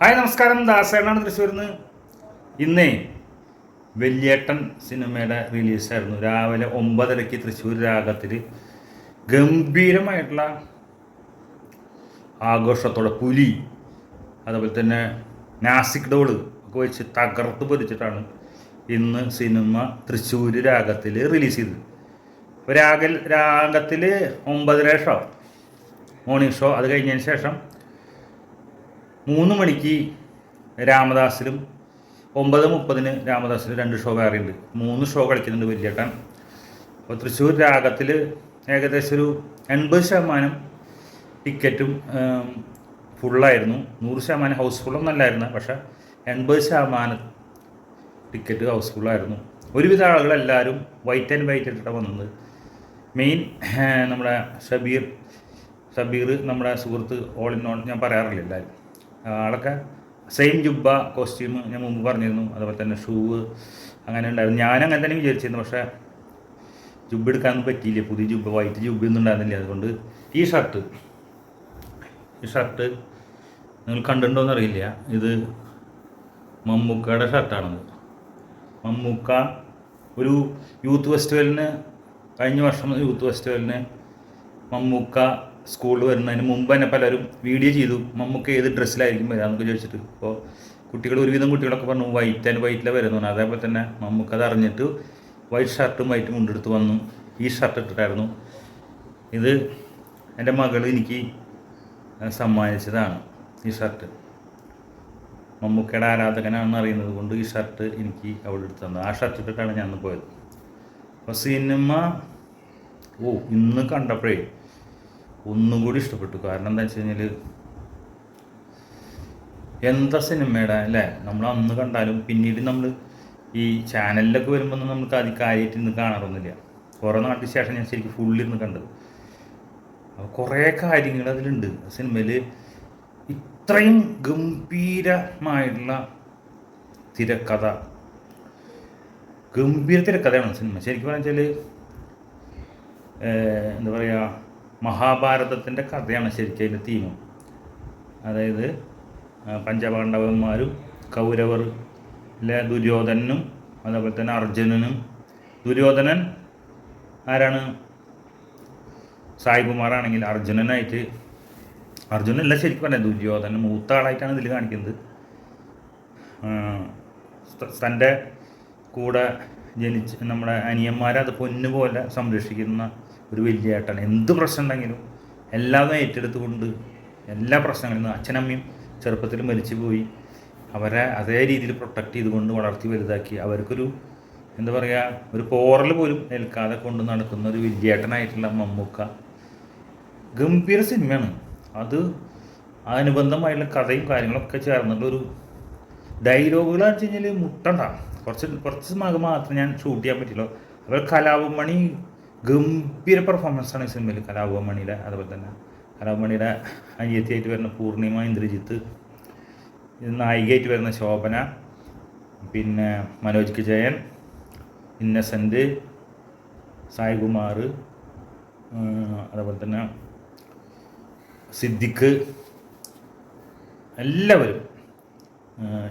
Hi നമസ്കാരം. ദാസേനാണ് തൃശ്ശൂരിന്ന്. ഇന്ന് വെല്ലിയേട്ടൻ സിനിമയുടെ റിലീസായിരുന്നു. രാവിലെ ഒമ്പതരയ്ക്ക് തൃശ്ശൂർ രാഗത്തിൽ ഗംഭീരമായിട്ടുള്ള ആഘോഷത്തോടെ പുലി അതുപോലെ തന്നെ നാസിക് ഡോൾ ഒക്കെ വെച്ച് തകർത്ത് പൊരിച്ചിട്ടാണ് ഇന്ന് സിനിമ തൃശ്ശൂർ രാഗത്തിൽ റിലീസ് ചെയ്തത്. രാഗൽ രാഗത്തിൽ ഒമ്പതര ഷോ മോർണിംഗ് ഷോ അത് കഴിഞ്ഞതിന് ശേഷം മൂന്ന് മണിക്ക് രാമദാസിലും ഒമ്പത് മുപ്പതിന് രാമദാസിൽ രണ്ട് ഷോ വേറെയുണ്ട്. മൂന്ന് ഷോ കളിക്കുന്നുണ്ട് വലിയേട്ടൻ അപ്പോൾ തൃശ്ശൂർ രാഗത്തിൽ ഏകദേശം ഒരു എൺപത് ശതമാനം ടിക്കറ്റും ഫുള്ളായിരുന്നു നൂറ് ശതമാനം ഹൗസ്ഫുള്ളൊന്നും അല്ലായിരുന്നു. പക്ഷേ എൺപത് ശതമാനം ടിക്കറ്റ് ഹൗസ്ഫുള്ളായിരുന്നു ഒരുവിധ ആളുകളെല്ലാവരും വൈറ്റ് ആൻഡ് വൈറ്റ് ഇട്ടിട്ടാണ് വന്നത്. മെയിൻ നമ്മുടെ ഷബീർ ഷബീർ നമ്മുടെ സുഹൃത്ത് ഓൾ ഇൻ ഓൾ ഞാൻ പറയാറില്ല എല്ലാവരും. ആളൊക്കെ സെയിം ജുബ്ബ കോസ്റ്റ്യൂം ഞാൻ മുമ്പ് പറഞ്ഞിരുന്നു. അതുപോലെ തന്നെ ഷൂവ് അങ്ങനെ ഉണ്ടായിരുന്നു. ഞാൻ അങ്ങനെ തന്നെ വിചാരിച്ചിരുന്നു. പക്ഷേ ജുബ്ബ എടുക്കാനൊന്നും പറ്റിയില്ല. പുതിയ ജുബ്ബ വൈറ്റ് ജുബ്ബയൊന്നും ഉണ്ടായിരുന്നില്ല. അതുകൊണ്ട് ഈ ഷർട്ട് ഈ ഷർട്ട് നിങ്ങൾ കണ്ടിട്ടുണ്ടോ എന്നറിയില്ല. ഇത് മമ്മൂക്കയുടെ ഷർട്ടാണത് മമ്മൂക്ക ഒരു യൂത്ത് ഫെസ്റ്റിവലിന് കഴിഞ്ഞ വർഷം യൂത്ത് ഫെസ്റ്റിവലിന് മമ്മൂക്ക സ്കൂളിൽ വരുന്നതിന് മുമ്പ് തന്നെ പലരും വീഡിയോ ചെയ്തു. മമ്മക്ക് ഏത് ഡ്രസ്സിലായിരിക്കും വരാമെന്നൊക്കെ ചോദിച്ചിട്ട്. അപ്പോൾ കുട്ടികൾ ഒരുവിധം കുട്ടികളൊക്കെ പറഞ്ഞു വൈറ്റ് ആൻഡ് വൈറ്റിലാണ് വരുന്നു അതേപോലെ തന്നെ മമ്മൂക്ക അത് അറിഞ്ഞിട്ട് വൈറ്റ് ഷർട്ടും വൈറ്റും മുണ്ടെടുത്ത് വന്നു. ഈ ഷർട്ട് ഇട്ടിട്ടായിരുന്നു. ഇത് എന്റെ മകൾ എനിക്ക് സമ്മാനിച്ചതാണ് ഈ ഷർട്ട് മമ്മൂക്കയുടെ ആരാധകനാണെന്ന് അറിയുന്നത് കൊണ്ട് ഈ ഷർട്ട് എനിക്ക് അവിടെ എടുത്ത് തന്നത് ആ ഷർട്ട് ഇട്ടിട്ടാണ് ഞാൻ പോയത്. അപ്പോൾ സിനിമ ഓ ഇന്ന് കണ്ടപ്പോഴേ ഒന്നും കൂടി ഇഷ്ടപ്പെട്ടു. കാരണം എന്താ വെച്ച് കഴിഞ്ഞാൽ എന്താ സിനിമയുടെ അല്ലേ? നമ്മൾ അന്ന് കണ്ടാലും പിന്നീട് നമ്മൾ ഈ ചാനലിലൊക്കെ വരുമ്പോൾ നമുക്ക് അത് കാര്യമായിട്ട് ഇന്ന് കാണാറൊന്നുമില്ല. കുറേ നാട്ടിന് ശേഷം ഞാൻ ശരിക്കും ഫുള്ളിരുന്ന് കണ്ടത്. അപ്പോൾ കുറേ കാര്യങ്ങൾ അതിലുണ്ട്. സിനിമയിൽ ഇത്രയും ഗംഭീരമായിട്ടുള്ള തിരക്കഥ. ഗംഭീര തിരക്കഥയാണ് സിനിമ. ശരിക്കും പറഞ്ഞാൽ എന്താ പറയുക മഹാഭാരതത്തിന്റെ കഥയാണ് ശരിക്കും അതിന്റെ തീം അതായത് പഞ്ചപാണ്ഡവന്മാരും കൗരവർ അല്ലെ ദുര്യോധനും അതേപോലെ തന്നെ അർജുനനും. ദുര്യോധനൻ ആരാണ്? സായികുമാറാണെങ്കിൽ അർജുനനായിട്ട് അർജുനല്ല ശരിക്കും പറഞ്ഞത് ദുര്യോധനൻ മൂത്ത ആളായിട്ടാണ് ഇതിൽ കാണിക്കുന്നത്. തന്റെ കൂടെ ജനിച്ച് നമ്മുടെ അനിയന്മാരെ അത് പൊന്നുപോലെ സംരക്ഷിക്കുന്ന ഒരു വലിയ ഏട്ടാണ് എന്ത് പ്രശ്നം ഉണ്ടെങ്കിലും എല്ലാതും ഏറ്റെടുത്തുകൊണ്ട് എല്ലാ പ്രശ്നങ്ങളിൽ നിന്നും അച്ഛനമ്മയും ചെറുപ്പത്തിൽ മരിച്ചു പോയി. അവരെ അതേ രീതിയിൽ പ്രൊട്ടക്റ്റ് ചെയ്തുകൊണ്ട് വളർത്തി വലുതാക്കി. അവർക്കൊരു എന്താ പറയുക ഒരു പോറൽ പോലും ഏൽക്കാതെ കൊണ്ട് നടക്കുന്ന ഒരു വിദ്യാട്ടനായിട്ടുള്ള മമ്മൂക്ക. ഗംഭീര സിനിമയാണ്. അത് അനുബന്ധമായിട്ടുള്ള കഥയും കാര്യങ്ങളൊക്കെ ചേർന്നിട്ടുള്ളൊരു ഡയലോഗുകൾ വെച്ച് കഴിഞ്ഞാൽ മുട്ടണ്ട. കുറച്ച് കുറച്ച് ഭാഗം മാത്രം ഞാൻ ഷൂട്ട് ചെയ്യാൻ പറ്റിയുള്ളൂ. അതുപോലെ കലാപമണി ഗംഭീര പെർഫോമൻസാണ് ഈ സിനിമയിൽ കലാപമണിയുടെ അതുപോലെ തന്നെ കലാപമണിയുടെ അനിയത്തിയായിട്ട് വരുന്ന പൂർണിമ ഇന്ദ്രജിത്ത് നായികയായിട്ട് വരുന്ന ശോഭന പിന്നെ മനോജ് കെ ജയൻ ഇന്നസെന്റ് സായികുമാർ അതുപോലെ തന്നെ സിദ്ദിഖ് എല്ലാവരും.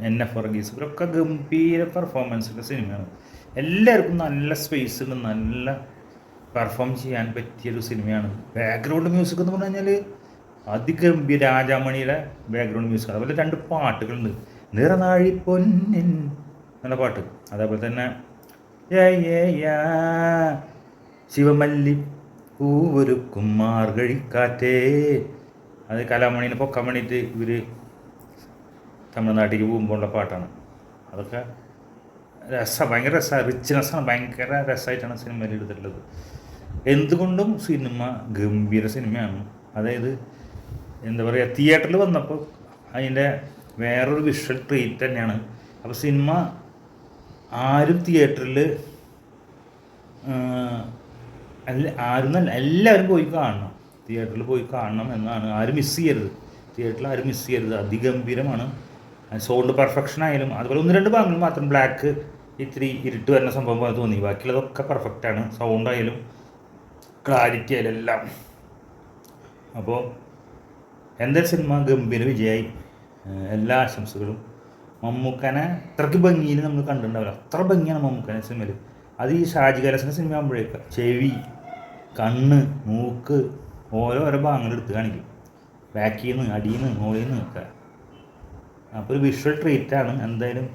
N F Varghese. ഇവരൊക്കെ ഗംഭീര പെർഫോമൻസിന്റെ സിനിമയാണ് എല്ലാവർക്കും നല്ല സ്പേസ് ഉണ്ട് നല്ല പെർഫോം ചെയ്യാൻ പറ്റിയൊരു സിനിമയാണ് ബാക്ക്ഗ്രൗണ്ട് മ്യൂസിക് എന്ന് പറഞ്ഞു കഴിഞ്ഞാൽ അതിഗംഭീര രാജാമണിയുടെ ബാക്ക്ഗ്രൗണ്ട് മ്യൂസിക് അതുപോലെ രണ്ട് പാട്ടുകളുണ്ട്. നിറനാഴി പൊന്നിൻ നല്ല പാട്ട്. അതേപോലെ തന്നെ ശിവമല്ലി പൂവൊരുക്കും മാർഗഴിക്കാറ്റേ. അത് കലാമണീനെ പൊക്കാൻ വേണ്ടിയിട്ട് ഇവർ തമിഴ്നാട്ടിലേക്ക് പോകുമ്പോഴുള്ള പാട്ടാണ്. അതൊക്കെ രസ ഭയങ്കര രസമാണ് റിച്ച്നെസ്സാണ് ഭയങ്കര രസമായിട്ടാണ് സിനിമയിൽ എടുത്തിട്ടുള്ളത്. എന്തുകൊണ്ടും സിനിമ ഗംഭീര സിനിമയാണ്. അതായത് എന്താ പറയുക തിയേറ്ററിൽ വന്നപ്പോൾ അതിന്റെ വേറൊരു വിഷ്വൽ ട്രീറ്റ് തന്നെയാണ്. അപ്പോൾ സിനിമ ആരും തിയേറ്ററിൽ അല്ല ആരും നല്ല എല്ലാവരും പോയി കാണണം. തിയേറ്ററിൽ പോയി കാണണം എന്നാണ്. ആരും മിസ് ചെയ്യരുത്. തിയേറ്ററിൽ ആരും മിസ് ചെയ്യരുത്. അതിഗംഭീരമാണ്. സൗണ്ട് പെർഫെക്ഷൻ ആയാലും അതുപോലെ ഒന്ന് രണ്ട് ഭാഗങ്ങൾ മാത്രം ബ്ലാക്ക് ഇത്തിരി ഇരുട്ട് വരുന്ന സംഭവം തോന്നി. ബാക്കിയുള്ളതൊക്കെ പെർഫെക്റ്റ് ആണ്. സൗണ്ട് ആയാലും ക്ലാരിറ്റി ആയാലും എല്ലാം. അപ്പോൾ എന്താ സിനിമ ഗംഭീര വിജയമായി എല്ലാ ആശംസകളും. മമ്മൂക്കനെ ഇത്രയ്ക്ക് ഭംഗിയിൽ നമ്മൾ കണ്ടിട്ടുണ്ടാവില്ല. അത്ര ഭംഗിയാണ് മമ്മൂക്കനെ സിനിമയിൽ അത് ഈ ഷാജി കലസിന്റെ സിനിമ ആകുമ്പോഴേക്ക് ചെവി കണ്ണ് മൂക്ക് ഓരോ ഓരോ ഭാഗങ്ങൾ എടുത്ത് കാണിക്കും. ബാക്കിൽ നിന്ന് അടിയിൽ നിന്ന് മുകളിൽ നിന്ന് ഒക്കെ അപ്പോൾ ഒരു വിഷ്വൽ ട്രീറ്റാണ് എന്തായാലും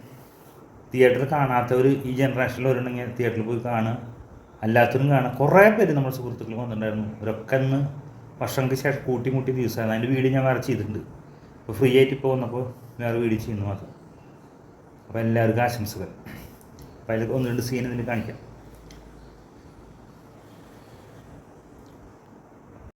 തിയേറ്ററിൽ കാണാത്തവർ ഈ ജനറേഷനിൽ വരുന്നുണ്ടെങ്കിൽ തിയേറ്ററിൽ പോയി കാണുക. അല്ലാത്തവരും കാണുക. കുറേ പേര് നമ്മുടെ സുഹൃത്തുക്കൾ വന്നിട്ടുണ്ടായിരുന്നു. അവരൊക്കെ അന്ന് വർഷങ്ങൾക്ക് ശേഷം കൂട്ടി മുട്ടി ദിവസമാണ്. അതിന്റെ വീഡിയോ ഞാൻ വേറെ ചെയ്തിട്ടുണ്ട്. അപ്പോൾ ഫ്രീ ആയിട്ട് ഇപ്പോൾ വന്നപ്പോൾ വേറെ വീഡിയോ ചെയ്യുന്നു മാത്രം. അപ്പോൾ എല്ലാവർക്കും ആശംസകൾ. അപ്പോൾ അതിൽ ഒന്ന് രണ്ട് സീൻ ഇതിൽ കാണിക്കാം.